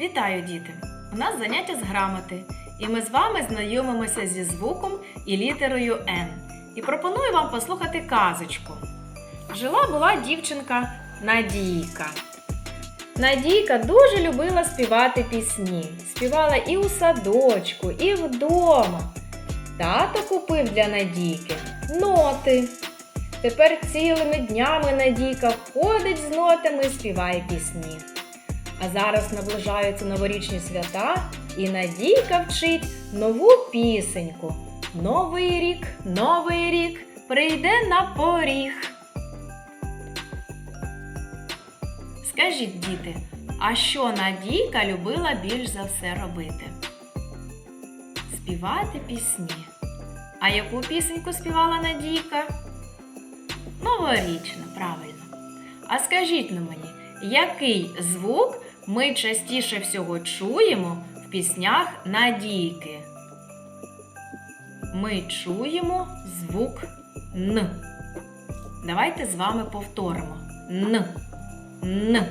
Вітаю, діти! У нас заняття з грамоти, і ми з вами знайомимося зі звуком і літерою Н. І пропоную вам послухати казочку. Жила була дівчинка Надійка. Надійка дуже любила співати пісні. Співала і у садочку, і вдома. Тато купив для Надійки ноти. Тепер цілими днями Надійка ходить з нотами і співає пісні. А зараз наближаються новорічні свята, і Надійка вчить нову пісеньку. Новий рік, новий рік прийде на поріг. Скажіть, діти, а що Надійка любила більш за все робити? Співати пісні. А яку пісеньку співала Надійка? Новорічна, правильно. А скажіть на мені, який звук ми частіше всього чуємо в піснях Надійки? Ми чуємо звук Н. Давайте з вами повторимо. Н. Н.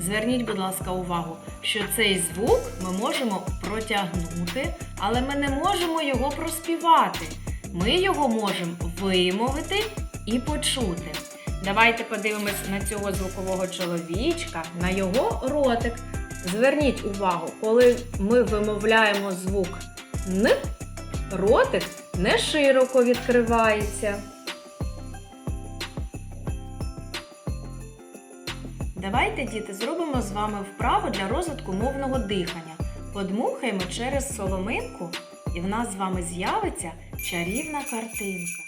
Зверніть, будь ласка, увагу, що цей звук ми можемо протягнути, але ми не можемо його проспівати. Ми його можемо вимовити і почути. Давайте подивимось на цього звукового чоловічка, на його ротик. Зверніть увагу, коли ми вимовляємо звук Н, ротик не широко відкривається. Давайте, діти, зробимо з вами вправу для розвитку мовного дихання. Подмухаємо через соломинку, і в нас з вами з'явиться чарівна картинка.